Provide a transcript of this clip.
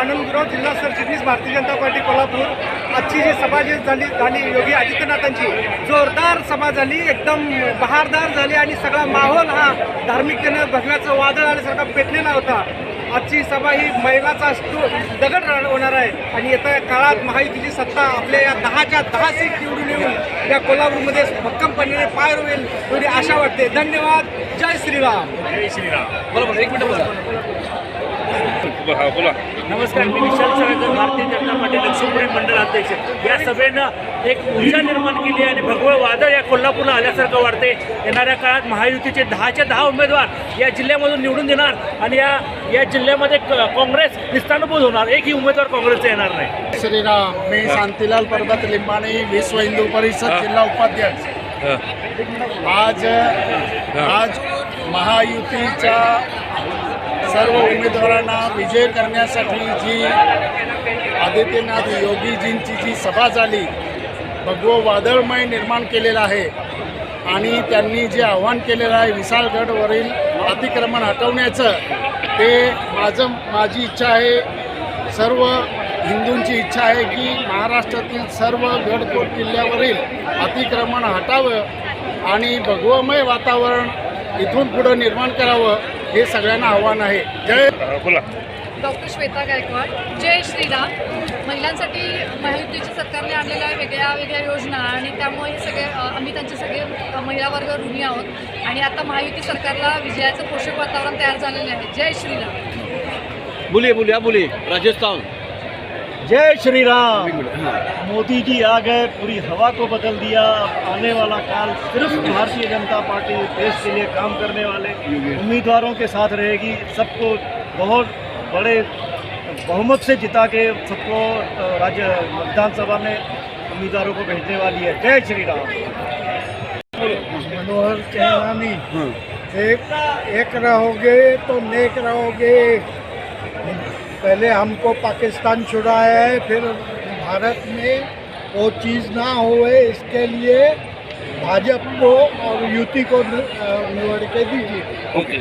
आनंद गुरव जिल्हा सरचिटणीस भारतीय जनता पार्टी कोल्हापूर. आजची जी सभा जी झाली झाली योगी आदित्यनाथांची जोरदार सभा झाली एकदम बहारदार झाली आणि सगळा माहोल हा धार्मिकतेनं भगव्याचं वादळ आल्यासारखा पेटलेला होता. आजची सभा ही मैलाचा स्टो दगड होणार आहे आणि येत्या काळात महायुतीची सत्ता आपल्या या दहाच्या दहा सीट निवडून येऊन या कोल्हापूरमध्ये भक्कमपणे पाय होईल एवढी आशा वाटते. धन्यवाद. जय श्रीराम. जय श्रीराम. बरोबर एक मिनिट बोला. नमस्कार मी विशाल साळकर भारतीय जनता पार्टी लक्ष्मीपुरी मंडळ अध्यक्ष. या सभेनं एक ऊर्जा निर्माण केली आणि भगवं वादळ या कोल्हापूरला आल्यासारखं वाटते येणाऱ्या काळात महायुतीचे दहाचे दहा उमेदवार या जिल्ह्यामधून निवडून देणार आणि या या जिल्ह्यामध्ये क- काँग्रेस निस्तानुभूत होणार. एकही उमेदवार काँग्रेसचा येणार नाही. श्रीराम मी शांतीलाल पर्वत लिंबाणी विश्व हिंदू परिषद जिल्हा उपाध्यक्ष. हा. आज आज महायुतीच्या सर्व उमेदवारांना विजय करण्यासाठी जी आदित्यनाथ योगीजींची जी सभा झाली भगवं वादळमय निर्माण केलेलं आहे आणि त्यांनी जे आव्हान केलेलं आहे विशालगडवरील अतिक्रमण हटवण्याचं ते माझं माझी इच्छा आहे सर्व हिंदूंची इच्छा आहे की महाराष्ट्रातील सर्व गडकोट किल्ल्यावरील अतिक्रमण हटावं आणि भगवमय वातावरण इथून पुढं निर्माण करावं. हे सगळ्यांना आव्हान आहे. जय बोला. डॉक्टर श्वेता गायकवाड जय श्रीराम. महिलांसाठी महायुतीच्या सरकारने आणलेल्या वेगळ्या वेगळ्या योजना आणि त्यामुळे हे सगळे आम्ही त्यांचे सगळे महिला वर्ग ऋणी आहोत. आणि आता महायुती सरकारला विजयाचं पोषक वातावरण तयार झालेलं आहे. जय श्रीराम. बोलिए बोलिए आप बोलिए राजस्थान जय श्री राम। मोदी जी आ गए पूरी हवा को बदल दिया। आने वाला काल सिर्फ़ भारतीय जनता पार्टी देश के लिए काम करने वाले उम्मीदवारों के साथ रहेगी। सबको बहुत बड़े बहुमत से जिता के सबको राज्य विधानसभा में उम्मीदवारों को भेजने वाली है। जय श्री राम। मनोहर चहलानी एक एक रहोगे तो नेक रहोगे। पहले हमको पाकिस्तान छुड़ाया है, फिर भारत में वो चीज़ ना होए, इसके लिए भाजपा को और युति को लड़के दीजिए। ओके।